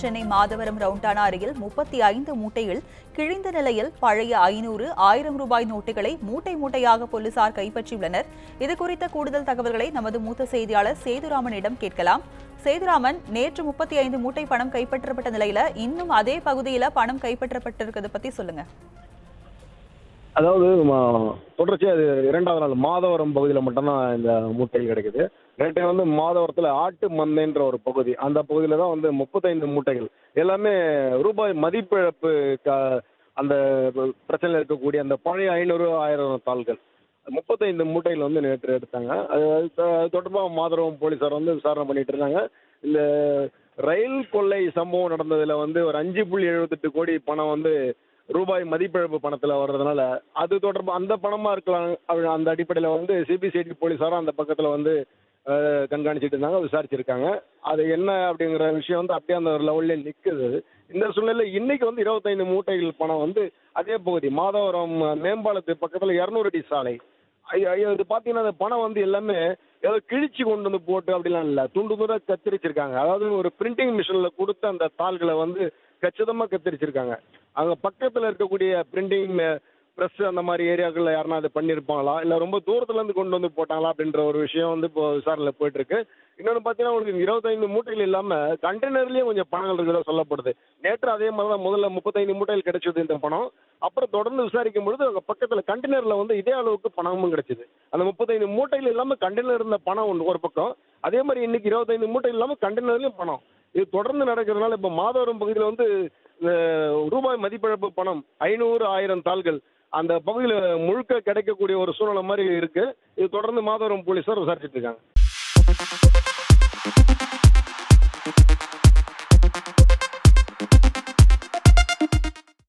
சென்னை மாதவரம் ரவுண்டானா அருகில் முப்பத்தி ஐந்து மூட்டையில் கிழிந்த நிலையில் பழைய ஐநூறு ஆயிரம் ரூபாய் நோட்டுகளை மூட்டை மூட்டையாக போலீசார் கைப்பற்றியுள்ளனர். இதுகுறித்த கூடுதல் தகவல்களை நமது மூத்த செய்தியாளர் சேதுராமனிடம் கேட்கலாம். சேதுராமன் நேற்று முப்பத்தி ஐந்து மூட்டை பணம் கைப்பற்றப்பட்ட நிலையில இன்னும் அதே பகுதியில பணம் கைப்பற்றப்பட்டிருக்கிறது பத்தி சொல்லுங்க. அதாவது தொடர்ச்சியாக அது இது இரண்டாவது நாள் மாதவரம் பகுதியில் மட்டும்தான் இந்த மூட்டை கிடைக்குது. நேற்று வந்து மாதவரத்தில் ஆட்டு மந்தைன்ற ஒரு பகுதி. அந்த பகுதியில் தான் வந்து முப்பத்தைந்து மூட்டைகள். எல்லாமே ரூபாய் மதிப்பிழப்பு க- அந்த பிரச்சனையில் இருக்கக்கூடிய அந்த பழைய ஐநூறு ஆயிரம் தாள்கள். முப்பத்தைந்து மூட்டைகள் வந்து நேற்று எடுத்தாங்க. அது தொடர்பாக மாதவரம் போலீஸார் வந்து விசாரணை பண்ணிட்டு இருந்தாங்க இந்த ரயில் கொள்ளை சம்பவம் நடந்ததில் வந்து ஒரு அஞ்சு புள்ளி எழுபத்தெட்டு கோடி பணம் வந்து ரூபாய் மதிப்பிழப்பு பணத்தில் வர்றதுனால அது தொடர்பு அந்த பணமாக இருக்கலாம். அந்த அடிப்படையில் வந்து சிபிசிஐடி போலீஸாரும் அந்த பக்கத்தில் வந்து அஹ், கண்காணிச்சிட்டு இருந்தாங்க விசாரிச்சிருக்காங்க. அது என்ன அப்படிங்கிற விஷயம் வந்து அப்படியே அந்த ஒரு லெவல்லே நிற்குது இந்த சூழ்நிலையில் இன்னைக்கு வந்து இருபத்தைந்து மூட்டைகள் பணம் வந்து அதே பகுதி. மாதவரம் மேம்பாலத்து பக்கத்தில் இரநூறு அடி சாலை. ஐயோ ஐயோ இது பார்த்தீங்கன்னா அந்த பணம் வந்து எல்லாமே ஏதோ கிழிச்சு கொண்டு வந்து போட்டு அப்படிலாம் இல்லை. துண்டு துண்டா கத்திரிச்சிருக்காங்க. அதாவது ஒரு பிரிண்டிங் மிஷினில் கொடுத்த அந்த தாள்களை வந்து கச்சிதமாக கத்திரிச்சிருக்காங்க. அங்கே பக்கத்தில் இருக்கக்கூடிய பிரிண்டிங் ப்ரெஸ் அந்த மாதிரி ஏரியாக்களில் யாருன்னா அதை பண்ணியிருப்பாங்களா இல்லை ரொம்ப தூரத்துலேருந்து கொண்டு வந்து போட்டாங்களா? அப்படின்ற ஒரு விஷயம் வந்து இப்போ விசாரணையில் போயிட்டுருக்கு. இன்னொன்று பார்த்தீங்கன்னா உங்களுக்கு இருபத்தைந்து மூட்டைகள் இல்லாமல் கண்டெய்னர்லேயும் கொஞ்சம் பணங்கள் இருக்கிறதா சொல்லப்படுது. நேற்று அதே மாதிரி தான் முதல்ல முப்பத்தைந்து மூட்டைகள் கிடைச்சது இந்த பணம். அப்புறம் தொடர்ந்து விசாரிக்கும் பொழுது அங்கே பக்கத்தில் கண்டெய்னரில் வந்து இதே அளவுக்கு பணமும் கிடைச்சிது. அந்த முப்பத்தைந்து மூட்டைகள் இல்லாமல் கண்டெய்னர் இருந்த பணம் ஒன்று ஒரு பக்கம். அதே மாதிரி இன்னைக்கு இருபத்தைந்து மூட்டை இல்லாமல் கண்டெய்னர்லையும் பணம். இது தொடர்ந்து நடக்கிறதுனால இப்போ மாதவரம் பகுதியில் வந்து ரூபாய் மதிப்பிழப்பு பணம் ஐநூறு ஆயிரம் தாள்கள் அந்த பகுதியில் முழுக்க கிடைக்கக்கூடிய ஒரு சூழ்நிலை மாதிரி இருக்கு. இது தொடர்ந்து மாதவரம் போலீஸார் விசாரிச்சுட்டு இருக்காங்க.